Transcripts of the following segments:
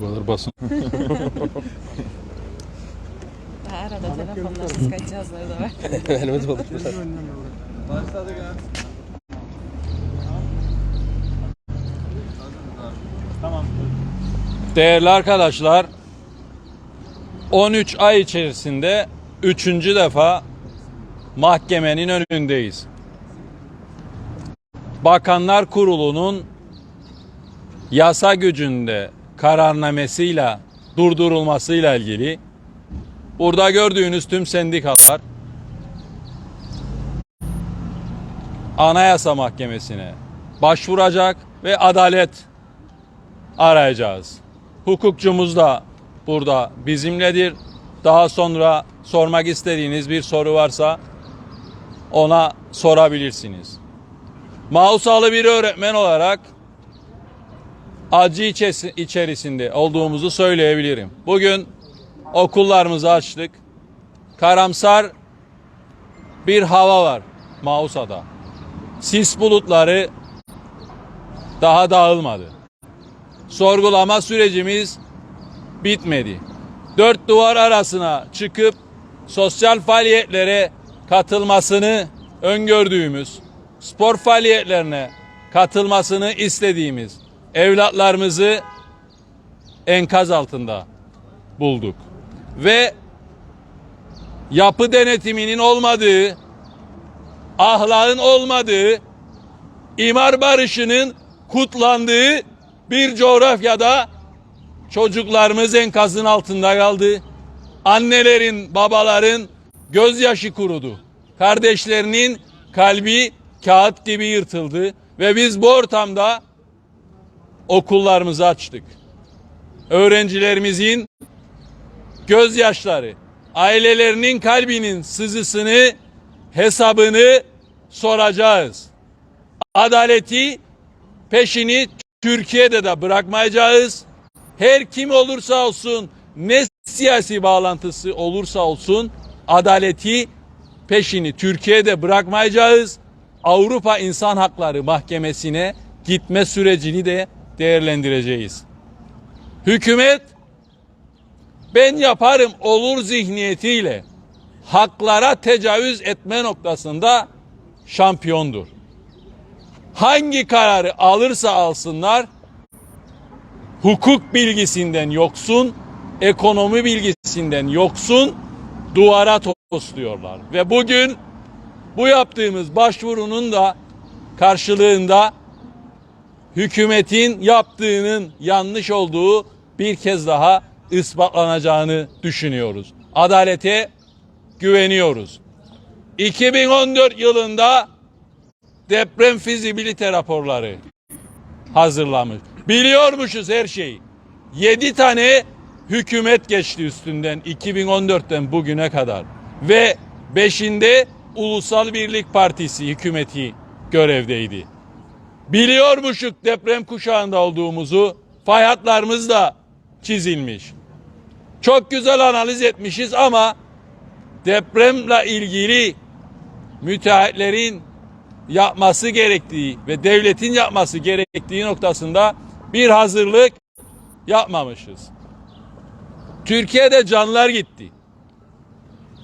Bu kadar basın. Arada telefonlar, Skype cihazları da var. Elimiz olur. Değerli arkadaşlar, 13 ay içerisinde üçüncü defa mahkemenin önündeyiz. Bakanlar Kurulu'nun yasa gücünde kararnamesiyle durdurulmasıyla ilgili burada gördüğünüz tüm sendikalar Anayasa Mahkemesi'ne başvuracak ve adalet arayacağız. Hukukçumuz da burada bizimledir. Daha sonra sormak istediğiniz bir soru varsa ona sorabilirsiniz. Mausalı bir öğretmen olarak acı içerisinde olduğumuzu söyleyebilirim. Bugün okullarımızı açtık. Karamsar bir hava var Mausa'da. Sis bulutları daha dağılmadı. Sorgulama sürecimiz bitmedi. Dört duvar arasına çıkıp sosyal faaliyetlere katılmasını öngördüğümüz, spor faaliyetlerine katılmasını istediğimiz evlatlarımızı enkaz altında bulduk. Ve yapı denetiminin olmadığı, ahlakın olmadığı, imar barışının kutlandığı bir coğrafyada çocuklarımız enkazın altında kaldı. Annelerin, babaların gözyaşı kurudu. Kardeşlerinin kalbi kağıt gibi yırtıldı ve biz bu ortamda okullarımızı açtık. Öğrencilerimizin gözyaşları, ailelerinin kalbinin sızısını, hesabını soracağız. Adaleti peşini Türkiye'de de bırakmayacağız. Her kim olursa olsun, ne siyasi bağlantısı olursa olsun adaleti peşini Türkiye'de bırakmayacağız. Avrupa İnsan Hakları Mahkemesi'ne gitme sürecini de değerlendireceğiz. Hükümet ben yaparım olur zihniyetiyle haklara tecavüz etme noktasında şampiyondur. Hangi kararı alırsa alsınlar hukuk bilgisinden yoksun, ekonomi bilgisinden yoksun duvara tosluyorlar. Ve bugün bu yaptığımız başvurunun da karşılığında hükümetin yaptığının yanlış olduğu bir kez daha ispatlanacağını düşünüyoruz. Adalete güveniyoruz. 2014 yılında deprem fizibilite raporları hazırlamış. Biliyormuşuz her şeyi. 7 tane hükümet geçti üstünden 2014'ten bugüne kadar. Ve beşinde Ulusal Birlik Partisi hükümeti görevdeydi. Biliyormuşuk deprem kuşağında olduğumuzu, fay hatlarımız da çizilmiş. Çok güzel analiz etmişiz ama depremle ilgili müteahhitlerin yapması gerektiği ve devletin yapması gerektiği noktasında bir hazırlık yapmamışız. Türkiye'de canlar gitti.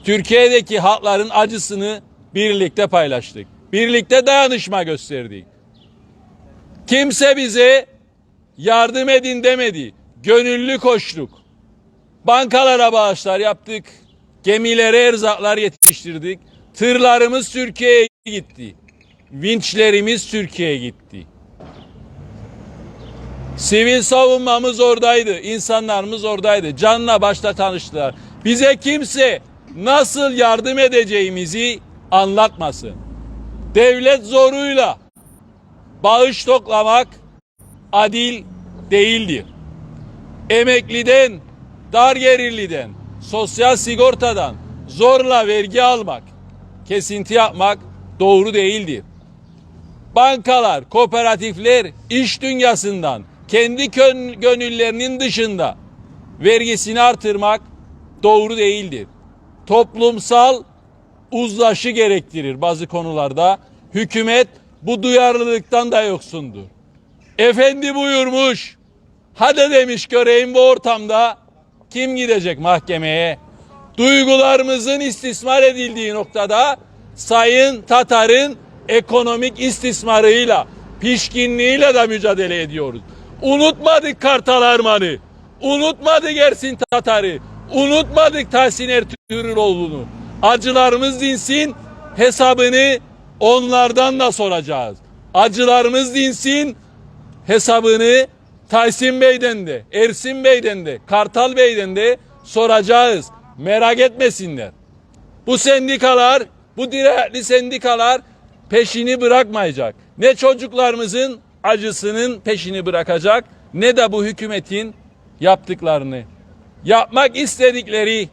Türkiye'deki halkların acısını birlikte paylaştık. Birlikte dayanışma gösterdik. Kimse bize yardım edin demedi. Gönüllü koştuk. Bankalara bağışlar yaptık. Gemilere erzaklar yetiştirdik. Tırlarımız Türkiye'ye gitti. Vinçlerimiz Türkiye'ye gitti. Sivil savunmamız oradaydı. insanlarımız oradaydı. Canla başla tanıştılar. Bize kimse nasıl yardım edeceğimizi anlatmasın. Devlet zoruyla bağış toplamak adil değildir. Emekliden, dar gelirliden, sosyal sigortadan zorla vergi almak, kesinti yapmak doğru değildir. Bankalar, kooperatifler iş dünyasından kendi gönüllerinin dışında vergisini artırmak doğru değildir. Toplumsal uzlaşı gerektirir bazı konularda. Hükümet bu duyarlılıktan da yoksundur. Efendi buyurmuş. Hadi demiş göreyim bu ortamda kim gidecek mahkemeye? Duygularımızın istismar edildiği noktada Sayın Tatar'ın ekonomik istismarıyla, pişkinliğiyle de mücadele ediyoruz. Unutmadık Kartal Arman'ı, unutmadık Ersin Tatar'ı, unutmadık Tahsin Ertuğruloğlu'nu. Acılarımız dinsin, hesabını onlardan da soracağız. Acılarımız dinsin, hesabını Tahsin Bey'den de, Ersin Bey'den de, Kartal Bey'den de soracağız. Merak etmesinler. Bu sendikalar, bu dirayetli sendikalar peşini bırakmayacak. Ne çocuklarımızın acısının peşini bırakacak ne de bu hükümetin yaptıklarını. Yapmak istedikleri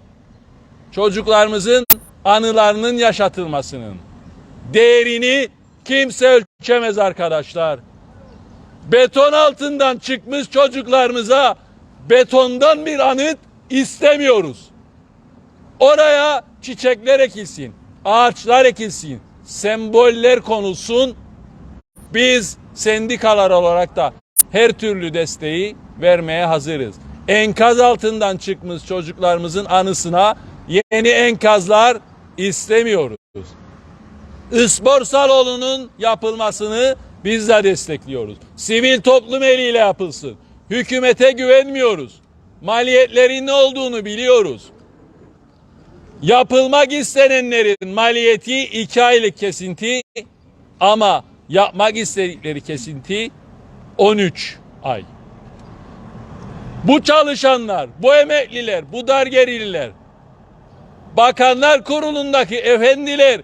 çocuklarımızın anılarının yaşatılmasının değerini kimse ölçemez arkadaşlar. Beton altından çıkmış çocuklarımıza betondan bir anıt istemiyoruz. Oraya çiçekler ekilsin, ağaçlar ekilsin, semboller konulsun. Biz sendikalar olarak da her türlü desteği vermeye hazırız. Enkaz altından çıkmış çocuklarımızın anısına yeni enkazlar istemiyoruz. Ispor salonunun yapılmasını biz de destekliyoruz. Sivil toplum eliyle yapılsın. Hükümete güvenmiyoruz. Maliyetlerin ne olduğunu biliyoruz. Yapılmak istenenlerin maliyeti iki aylık kesinti ama yapmak istedikleri kesinti 13 ay. Bu çalışanlar, bu emekliler, bu dargerililer, bakanlar kurulundaki efendiler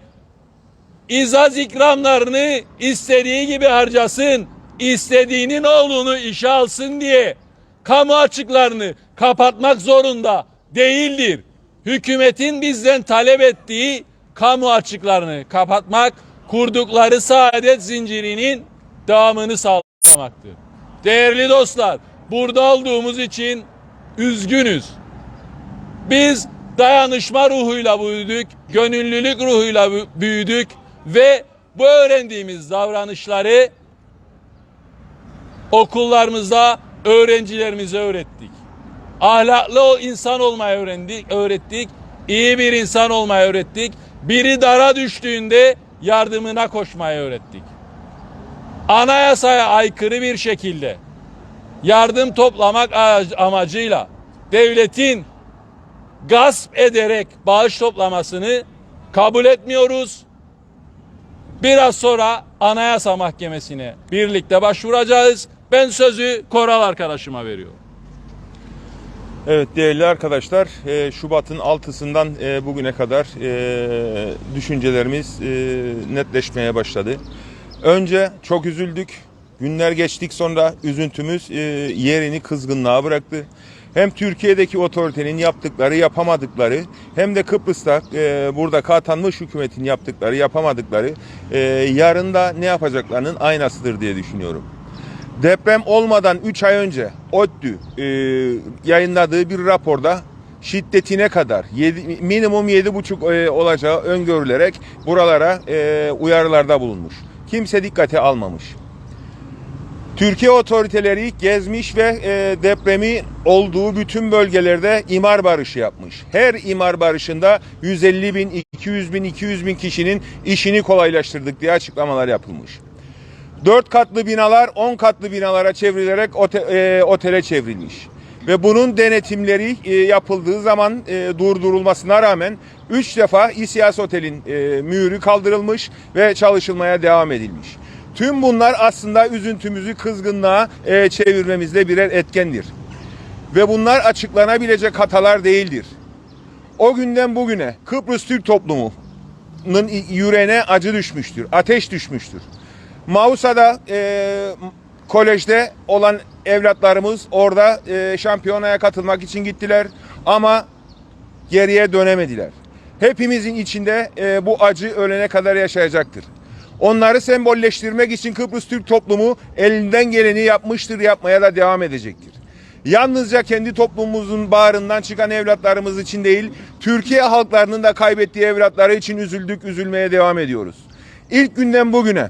izaz ikramlarını istediği gibi harcasın, istediğinin oğlunu işe alsın diye kamu açıklarını kapatmak zorunda değildir. Hükümetin bizden talep ettiği kamu açıklarını kapatmak, kurdukları saadet zincirinin devamını sağlamaktır. Değerli dostlar, burada olduğumuz için üzgünüz. Biz dayanışma ruhuyla büyüdük, gönüllülük ruhuyla bü- büyüdük ve bu öğrendiğimiz davranışları okullarımızda öğrencilerimize öğrettik. Ahlaklı o insan olmayı öğrendik, öğrettik. İyi bir insan olmayı öğrettik. Biri dara düştüğünde yardımına koşmayı öğrettik. Anayasaya aykırı bir şekilde yardım toplamak amacıyla devletin gasp ederek bağış toplamasını kabul etmiyoruz. Biraz sonra Anayasa Mahkemesi'ne birlikte başvuracağız. Ben sözü Koral arkadaşıma veriyorum. Evet değerli arkadaşlar e, Şubat'ın 6'sından e, bugüne kadar e, düşüncelerimiz netleşmeye başladı. Önce çok üzüldük. Günler geçtik sonra üzüntümüz yerini kızgınlığa bıraktı. Hem Türkiye'deki otoritenin yaptıkları yapamadıkları hem de Kıbrıs'ta e, burada atanmış hükümetin yaptıkları yapamadıkları e, yarın da ne yapacaklarının aynasıdır diye düşünüyorum. Deprem olmadan 3 ay önce ODTÜ e, yayınladığı bir raporda şiddetine kadar yedi, minimum 7,5 e, olacağı öngörülerek buralara e, uyarılarda bulunmuş. Kimse dikkate almamış. Türkiye otoriteleri gezmiş ve e, depremi olduğu bütün bölgelerde imar barışı yapmış. Her imar barışında 150 bin, 200 bin, 200 bin kişinin işini kolaylaştırdık diye açıklamalar yapılmış. 4 katlı binalar 10 katlı binalara çevrilerek ote, e, otele çevrilmiş. Ve bunun denetimleri e, yapıldığı zaman e, durdurulmasına rağmen 3 defa İSİAS Otel'in e, mühürü kaldırılmış ve çalışılmaya devam edilmiş. Tüm bunlar aslında üzüntümüzü kızgınlığa e, çevirmemizde birer etkendir. Ve bunlar açıklanabilecek hatalar değildir. O günden bugüne Kıbrıs Türk toplumunun yüreğine acı düşmüştür, ateş düşmüştür. Mausa'da e, kolejde olan evlatlarımız orada e, şampiyonaya katılmak için gittiler ama geriye dönemediler. Hepimizin içinde e, bu acı ölene kadar yaşayacaktır. Onları sembolleştirmek için Kıbrıs Türk toplumu elinden geleni yapmıştır, yapmaya da devam edecektir. Yalnızca kendi toplumumuzun bağrından çıkan evlatlarımız için değil, Türkiye halklarının da kaybettiği evlatları için üzüldük, üzülmeye devam ediyoruz. İlk günden bugüne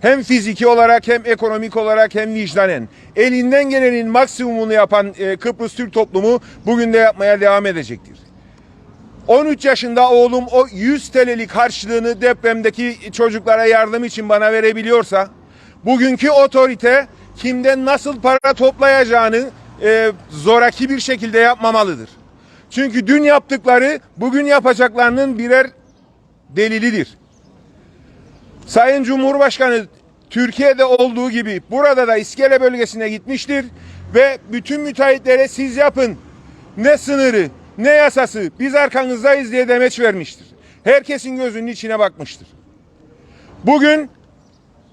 hem fiziki olarak hem ekonomik olarak hem vicdanen elinden gelenin maksimumunu yapan e, Kıbrıs Türk toplumu bugün de yapmaya devam edecektir. 13 yaşında oğlum o 100 TL'lik harçlığını depremdeki çocuklara yardım için bana verebiliyorsa bugünkü otorite kimden nasıl para toplayacağını e, zoraki bir şekilde yapmamalıdır. Çünkü dün yaptıkları bugün yapacaklarının birer delilidir. Sayın Cumhurbaşkanı Türkiye'de olduğu gibi burada da İskele bölgesine gitmiştir ve bütün müteahhitlere siz yapın. Ne sınırı, ne yasası biz arkanızdayız diye demeç vermiştir. Herkesin gözünün içine bakmıştır. Bugün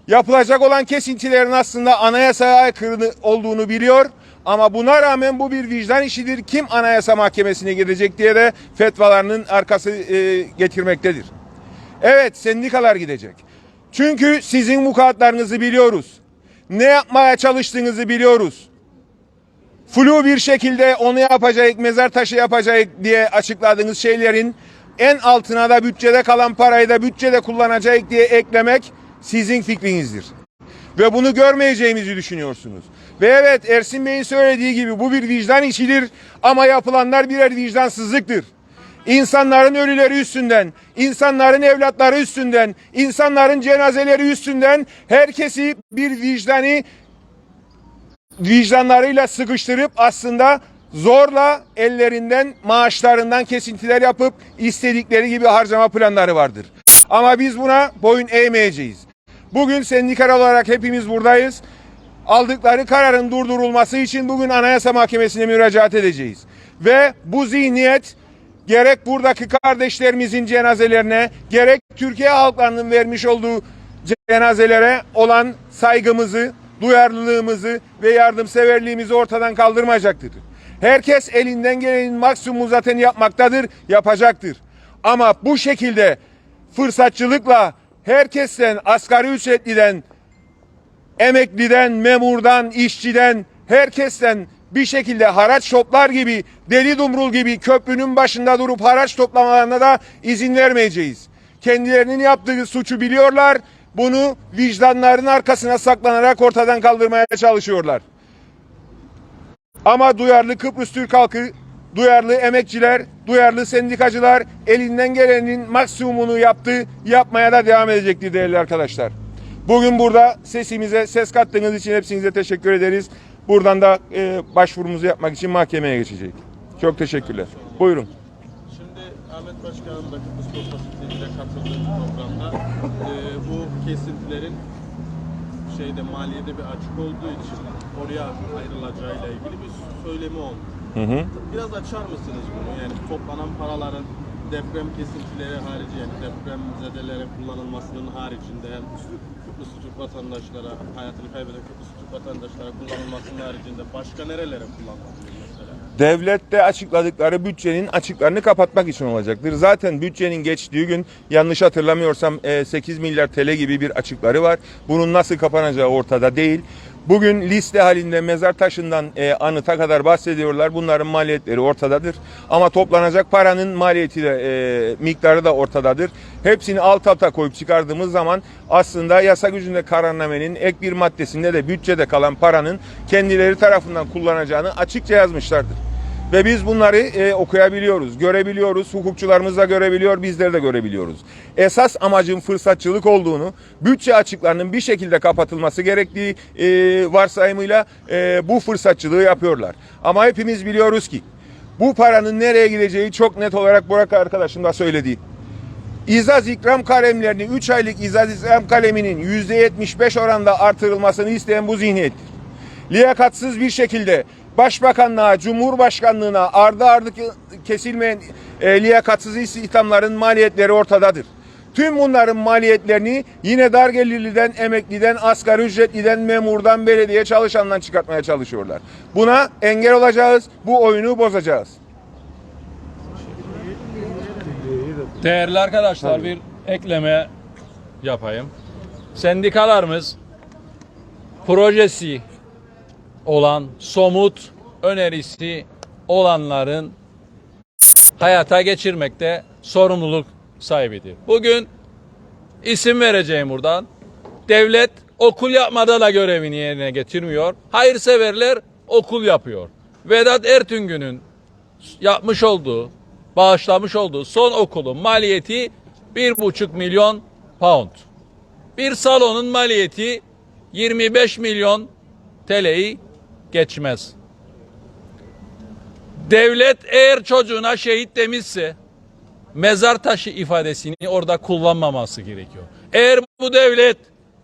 yapılacak olan kesintilerin aslında anayasaya aykırı olduğunu biliyor ama buna rağmen bu bir vicdan işidir. Kim anayasa mahkemesine gidecek diye de fetvalarının arkası e, getirmektedir. Evet sendikalar gidecek. Çünkü sizin vukuatlarınızı biliyoruz. Ne yapmaya çalıştığınızı biliyoruz. Flu bir şekilde onu yapacak, mezar taşı yapacak diye açıkladığınız şeylerin en altına da bütçede kalan parayı da bütçede kullanacak diye eklemek sizin fikrinizdir. Ve bunu görmeyeceğimizi düşünüyorsunuz. Ve evet Ersin Bey'in söylediği gibi bu bir vicdan işidir ama yapılanlar birer vicdansızlıktır. İnsanların ölüleri üstünden, insanların evlatları üstünden, insanların cenazeleri üstünden herkesi bir vicdani vicdanlarıyla sıkıştırıp aslında zorla ellerinden maaşlarından kesintiler yapıp istedikleri gibi harcama planları vardır. Ama biz buna boyun eğmeyeceğiz. Bugün sendikal olarak hepimiz buradayız. Aldıkları kararın durdurulması için bugün Anayasa Mahkemesi'ne müracaat edeceğiz. Ve bu zihniyet gerek buradaki kardeşlerimizin cenazelerine gerek Türkiye halklarının vermiş olduğu cenazelere olan saygımızı, duyarlılığımızı ve yardımseverliğimizi ortadan kaldırmayacaktır. Herkes elinden gelenin maksimum zaten yapmaktadır, yapacaktır. Ama bu şekilde fırsatçılıkla herkesten, asgari ücretliden, emekliden, memurdan, işçiden, herkesten bir şekilde haraç toplar gibi, deli dumrul gibi köprünün başında durup haraç toplamalarına da izin vermeyeceğiz. Kendilerinin yaptığı suçu biliyorlar, bunu vicdanların arkasına saklanarak ortadan kaldırmaya çalışıyorlar. Ama duyarlı Kıbrıs Türk halkı, duyarlı emekçiler, duyarlı sendikacılar elinden gelenin maksimumunu yaptı, yapmaya da devam edecektir değerli arkadaşlar. Bugün burada sesimize ses kattığınız için hepsinize teşekkür ederiz. Buradan da e, başvurumuzu yapmak için mahkemeye geçecek. Çok teşekkürler. Buyurun. Şimdi Ahmet Başkan'ın da Kıbrıs Postası katıldığı programda kesintilerin şeyde maliyede bir açık olduğu için oraya ayrılacağıyla ilgili bir söylemi olmuş. Hı hı. Biraz açar mısınız bunu? Yani toplanan paraların deprem kesintileri harici yani deprem zedelere kullanılmasının haricinde hem Kıbrıs Türk vatandaşlara, hayatını kaybeden Kıbrıs Türk vatandaşlara kullanılmasının haricinde başka nerelere kullanılabilir? Devlette açıkladıkları bütçenin açıklarını kapatmak için olacaktır. Zaten bütçenin geçtiği gün yanlış hatırlamıyorsam e, 8 milyar TL gibi bir açıkları var. Bunun nasıl kapanacağı ortada değil. Bugün liste halinde mezar taşından e, anıta kadar bahsediyorlar. Bunların maliyetleri ortadadır. Ama toplanacak paranın maliyeti de e, miktarı da ortadadır. Hepsini alt alta koyup çıkardığımız zaman aslında yasa gücünde kararnamenin ek bir maddesinde de bütçede kalan paranın kendileri tarafından kullanacağını açıkça yazmışlardır. Ve biz bunları e, okuyabiliyoruz, görebiliyoruz, hukukçularımız da görebiliyor, bizler de görebiliyoruz. Esas amacın fırsatçılık olduğunu, bütçe açıklarının bir şekilde kapatılması gerektiği e, varsayımıyla e, bu fırsatçılığı yapıyorlar. Ama hepimiz biliyoruz ki bu paranın nereye gideceği çok net olarak Burak arkadaşım da söyledi. İzaz ikram kalemlerini 3 aylık izaz ikram kaleminin %75 oranda artırılmasını isteyen bu zihniyettir. Liyakatsız bir şekilde Başbakanlığa, Cumhurbaşkanlığına ardı ardı kesilmeyen e, liyakatsız istihdamların maliyetleri ortadadır. Tüm bunların maliyetlerini yine dar gelirliden, emekliden, asgari ücretliden, memurdan, belediye çalışandan çıkartmaya çalışıyorlar. Buna engel olacağız, bu oyunu bozacağız. Değerli arkadaşlar bir ekleme yapayım. Sendikalarımız projesi olan somut önerisi olanların hayata geçirmekte sorumluluk sahibidir. Bugün isim vereceğim buradan. Devlet okul yapmada da görevini yerine getirmiyor. Hayırseverler okul yapıyor. Vedat Ertüngün'ün yapmış olduğu, bağışlamış olduğu son okulun maliyeti bir buçuk milyon pound. Bir salonun maliyeti 25 milyon TL'yi geçmez. Devlet eğer çocuğuna şehit demişse mezar taşı ifadesini orada kullanmaması gerekiyor. Eğer bu devlet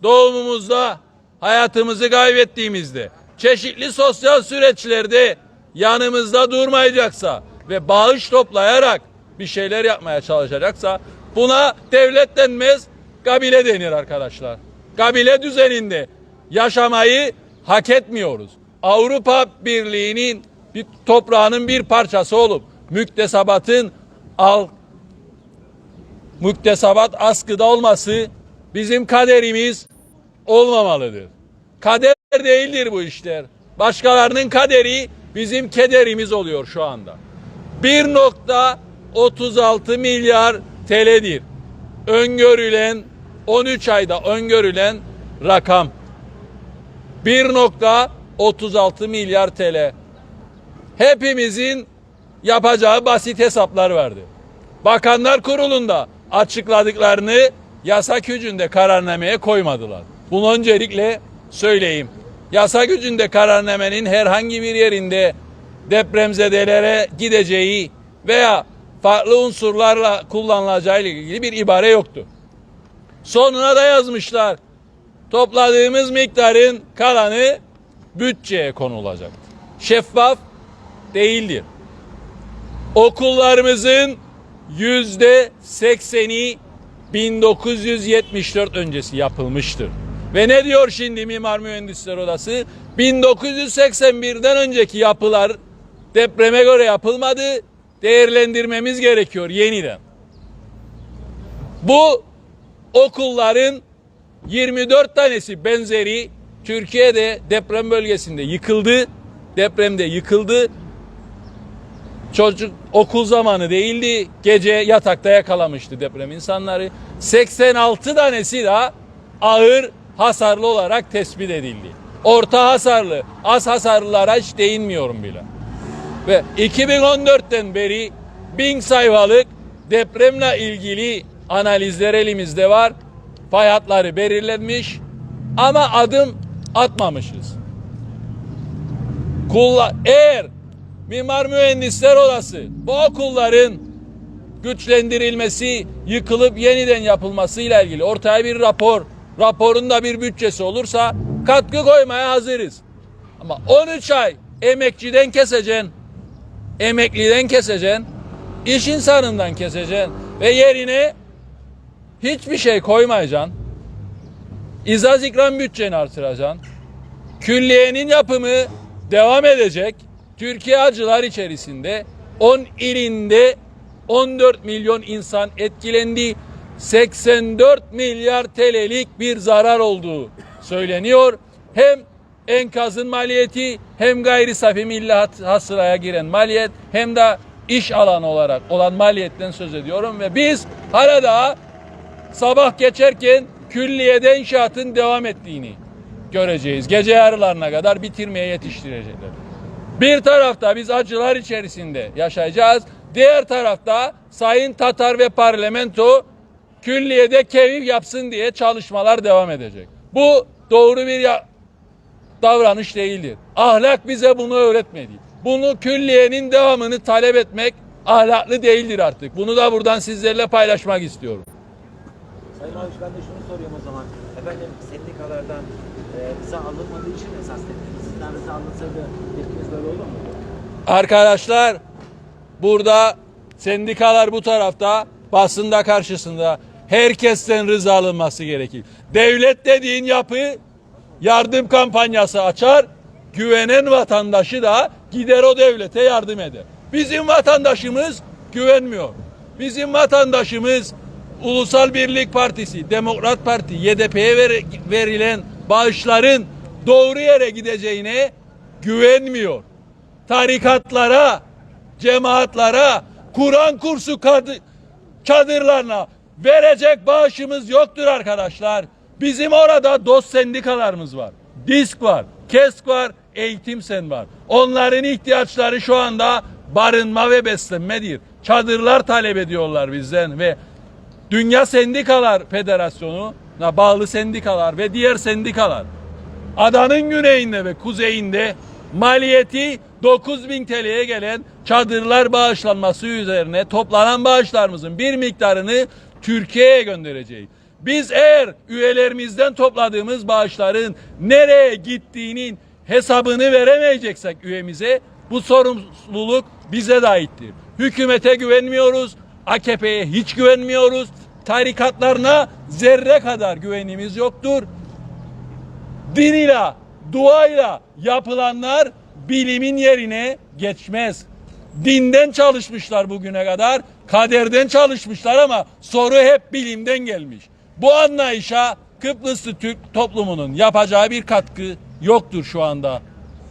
doğumumuzda hayatımızı kaybettiğimizde çeşitli sosyal süreçlerde yanımızda durmayacaksa ve bağış toplayarak bir şeyler yapmaya çalışacaksa buna devlet denmez kabile denir arkadaşlar. Kabile düzeninde yaşamayı hak etmiyoruz. Avrupa Birliği'nin bir toprağının bir parçası olup müktesebatın al müktesebat askıda olması bizim kaderimiz olmamalıdır. Kader değildir bu işler. Başkalarının kaderi bizim kederimiz oluyor şu anda. 1.36 milyar TL'dir. Öngörülen 13 ayda öngörülen rakam. 1.36 milyar TL. Hepimizin yapacağı basit hesaplar vardı. Bakanlar Kurulu'nda açıkladıklarını yasa gücünde kararnameye koymadılar. Bunu öncelikle söyleyeyim. Yasa gücünde kararnamenin herhangi bir yerinde depremzedelere gideceği veya farklı unsurlarla kullanılacağı ile ilgili bir ibare yoktu. Sonuna da yazmışlar. Topladığımız miktarın kalanı bütçeye konulacak. Şeffaf değildir. Okullarımızın yüzde sekseni 1974 öncesi yapılmıştır. Ve ne diyor şimdi Mimar Mühendisler Odası? 1981'den önceki yapılar depreme göre yapılmadı. Değerlendirmemiz gerekiyor yeniden. Bu okulların 24 tanesi benzeri Türkiye'de deprem bölgesinde yıkıldı. Depremde yıkıldı. Çocuk okul zamanı değildi. Gece yatakta yakalamıştı deprem insanları. 86 tanesi de ağır hasarlı olarak tespit edildi. Orta hasarlı, az hasarlılara hiç değinmiyorum bile. Ve 2014'ten beri bin sayfalık depremle ilgili analizler elimizde var. Fay hatları belirlenmiş ama adım atmamışız. Kulla eğer Mimar Mühendisler Odası bu okulların güçlendirilmesi, yıkılıp yeniden yapılmasıyla ilgili ortaya bir rapor, raporun da bir bütçesi olursa katkı koymaya hazırız. Ama 13 ay emekçiden keseceksin, emekliden keseceksin, iş insanından keseceksin ve yerine hiçbir şey koymayacaksın. İzaz ikram bütçeni artıracaksın. Külliyenin yapımı devam edecek. Türkiye acılar içerisinde 10 ilinde 14 milyon insan etkilendi. 84 milyar TL'lik bir zarar olduğu söyleniyor. Hem enkazın maliyeti hem gayri safi milli hasılaya giren maliyet hem de iş alanı olarak olan maliyetten söz ediyorum ve biz hala daha sabah geçerken külliyede inşaatın devam ettiğini göreceğiz. Gece yarılarına kadar bitirmeye yetiştirecekler. Bir tarafta biz acılar içerisinde yaşayacağız. Diğer tarafta Sayın Tatar ve parlamento külliyede keyif yapsın diye çalışmalar devam edecek. Bu doğru bir davranış değildir. Ahlak bize bunu öğretmedi. Bunu külliyenin devamını talep etmek ahlaklı değildir artık. Bunu da buradan sizlerle paylaşmak istiyorum. Sayın Avuç ben de şunu soruyorum o zaman. Efendim sendikalardan e, rıza alınmadığı için esas tepkiniz. Sizden rıza alınsaydı tepkiniz böyle olur mu? Arkadaşlar burada sendikalar bu tarafta basında karşısında herkesten rıza alınması gerekir. Devlet dediğin yapı yardım kampanyası açar. Güvenen vatandaşı da gider o devlete yardım eder. Bizim vatandaşımız güvenmiyor. Bizim vatandaşımız Ulusal Birlik Partisi, Demokrat Parti, YDP'ye ver- verilen bağışların doğru yere gideceğine güvenmiyor tarikatlara, cemaatlara, Kur'an kursu kadı, çadırlarına verecek bağışımız yoktur arkadaşlar. Bizim orada dost sendikalarımız var. Disk var, KESK var, Eğitim Sen var. Onların ihtiyaçları şu anda barınma ve beslenmedir. Çadırlar talep ediyorlar bizden ve Dünya Sendikalar Federasyonu'na bağlı sendikalar ve diğer sendikalar adanın güneyinde ve kuzeyinde maliyeti 9000 TL'ye gelen çadırlar bağışlanması üzerine toplanan bağışlarımızın bir miktarını Türkiye'ye göndereceğiz. Biz eğer üyelerimizden topladığımız bağışların nereye gittiğinin hesabını veremeyeceksek üyemize bu sorumluluk bize de aittir. Hükümete güvenmiyoruz, AKP'ye hiç güvenmiyoruz, tarikatlarına zerre kadar güvenimiz yoktur din ile, duayla yapılanlar bilimin yerine geçmez. Dinden çalışmışlar bugüne kadar, kaderden çalışmışlar ama soru hep bilimden gelmiş. Bu anlayışa Kıbrıslı Türk toplumunun yapacağı bir katkı yoktur şu anda.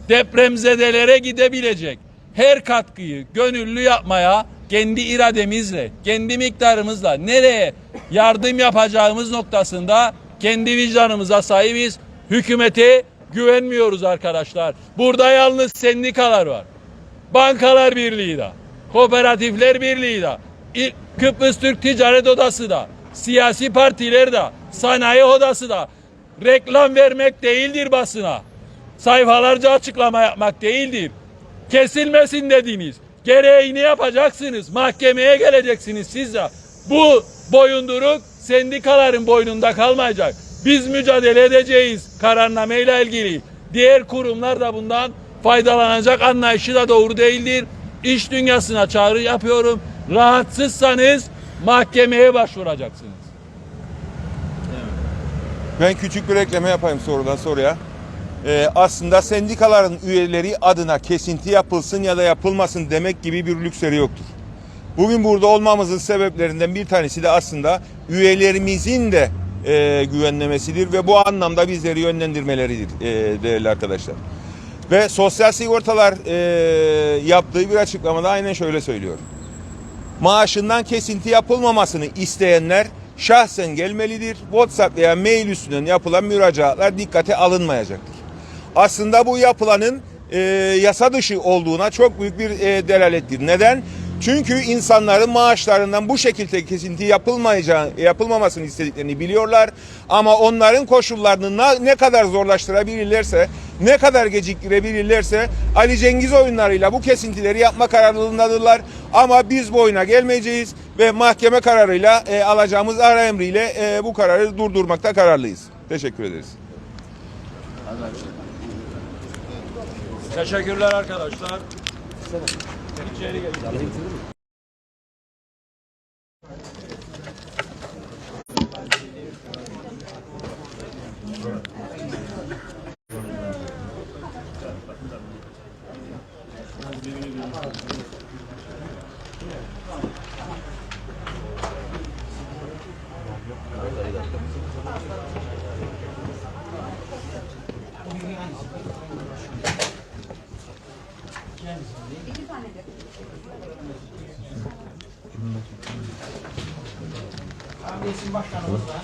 Depremzedelere gidebilecek her katkıyı gönüllü yapmaya kendi irademizle, kendi miktarımızla nereye yardım yapacağımız noktasında kendi vicdanımıza sahibiz. Hükümete güvenmiyoruz arkadaşlar. Burada yalnız sendikalar var. Bankalar Birliği de, Kooperatifler Birliği de, Kıbrıs Türk Ticaret Odası da, siyasi partiler de, sanayi odası da reklam vermek değildir basına. Sayfalarca açıklama yapmak değildir. Kesilmesin dediniz. Gereğini yapacaksınız. Mahkemeye geleceksiniz siz de. Bu boyunduruk sendikaların boynunda kalmayacak. Biz mücadele edeceğiz kararnameyle ilgili. Diğer kurumlar da bundan faydalanacak anlayışı da doğru değildir. İş dünyasına çağrı yapıyorum. Rahatsızsanız mahkemeye başvuracaksınız. Ben küçük bir ekleme yapayım sorudan soruya. Ee, aslında sendikaların üyeleri adına kesinti yapılsın ya da yapılmasın demek gibi bir lüksleri yoktur. Bugün burada olmamızın sebeplerinden bir tanesi de aslında üyelerimizin de e, güvenlemesidir ve bu anlamda bizleri yönlendirmeleridir e, değerli arkadaşlar. Ve sosyal sigortalar e, yaptığı bir açıklamada aynen şöyle söylüyor maaşından kesinti yapılmamasını isteyenler şahsen gelmelidir. WhatsApp veya mail üstünden yapılan müracaatlar dikkate alınmayacaktır. Aslında bu yapılanın e, yasa dışı olduğuna çok büyük bir e, delalettir. Neden? Çünkü insanların maaşlarından bu şekilde kesinti yapılmayacağı, yapılmamasını istediklerini biliyorlar. Ama onların koşullarını ne kadar zorlaştırabilirlerse, ne kadar geciktirebilirlerse Ali Cengiz oyunlarıyla bu kesintileri yapma kararlılığındadırlar. Ama biz bu oyuna gelmeyeceğiz ve mahkeme kararıyla e, alacağımız ara emriyle e, bu kararı durdurmakta kararlıyız. Teşekkür ederiz. Teşekkürler arkadaşlar. Thank you. Sayın Başkanımız da.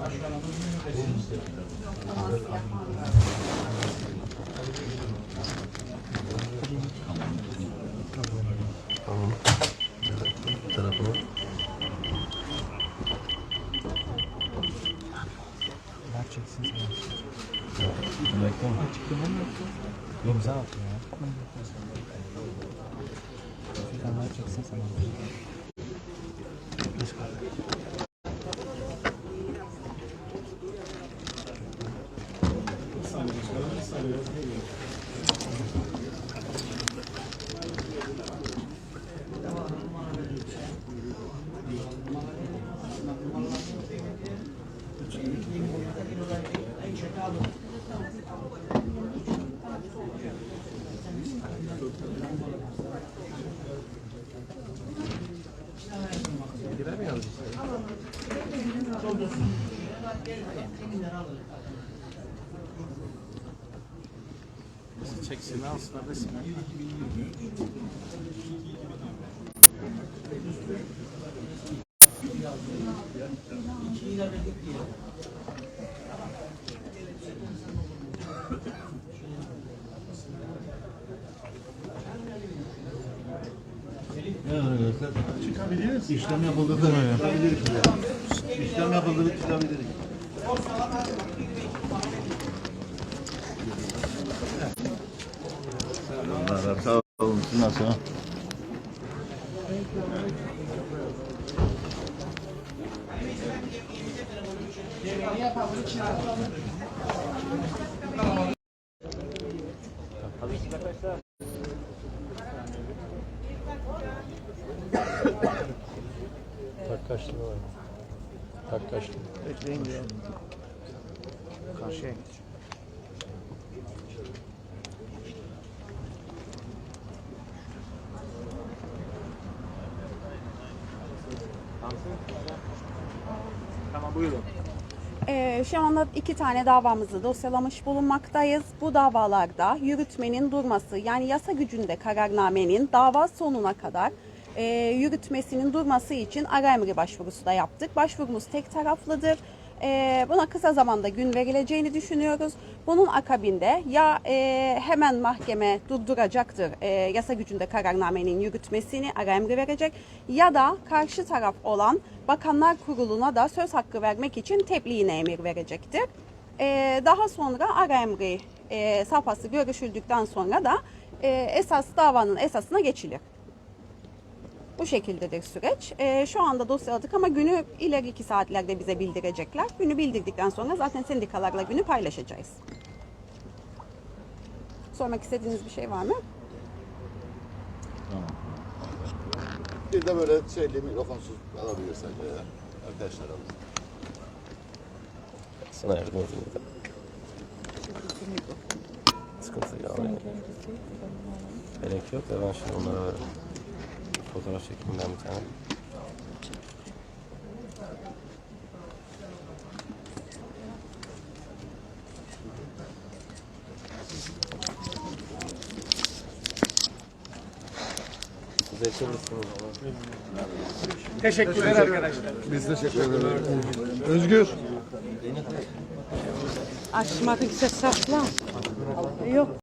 Başkanımız. Tamam. Telefonu. Vereceksiniz. Bekle mi? Çıktı mı? Yok, imza atıyor ya. Şuradan vereceksin sana. ですからね。Aslında resim. Çıkabiliriz. İşlem yapıldı da çıkabiliriz. İşlem yapıldı da çıkabiliriz. so. Tamam buyurun. Ee, şu anda iki tane davamızı dosyalamış bulunmaktayız. Bu davalarda yürütmenin durması yani yasa gücünde kararnamenin dava sonuna kadar e, yürütmesinin durması için ara emri başvurusu da yaptık. Başvurumuz tek taraflıdır. E, buna kısa zamanda gün verileceğini düşünüyoruz. Bunun akabinde ya e, hemen mahkeme durduracaktır e, yasa gücünde kararnamenin yürütmesini ara emri verecek ya da karşı taraf olan Bakanlar Kurulu'na da söz hakkı vermek için tebliğine emir verecektir. E, daha sonra ara emri e, safhası görüşüldükten sonra da e, esas davanın esasına geçilir. Bu şekildedir süreç. Ee, şu anda dosyaladık ama günü ileriki saatlerde bize bildirecekler. Günü bildirdikten sonra zaten sendikalarla günü paylaşacağız. Sormak istediğiniz bir şey var mı? Bir de böyle şeyli mikrofonsuz alabilirsen e, arkadaşlar alın. Sana yardım edeyim. Sıkıntı yok. Gerek yok da ben şimdi onlara veririm. Fotoğraf çekeyim ben bir tane. İçebilirsiniz ama. Biz teşekkür ederiz. Özgür. Açmadık ses sakla. Yok.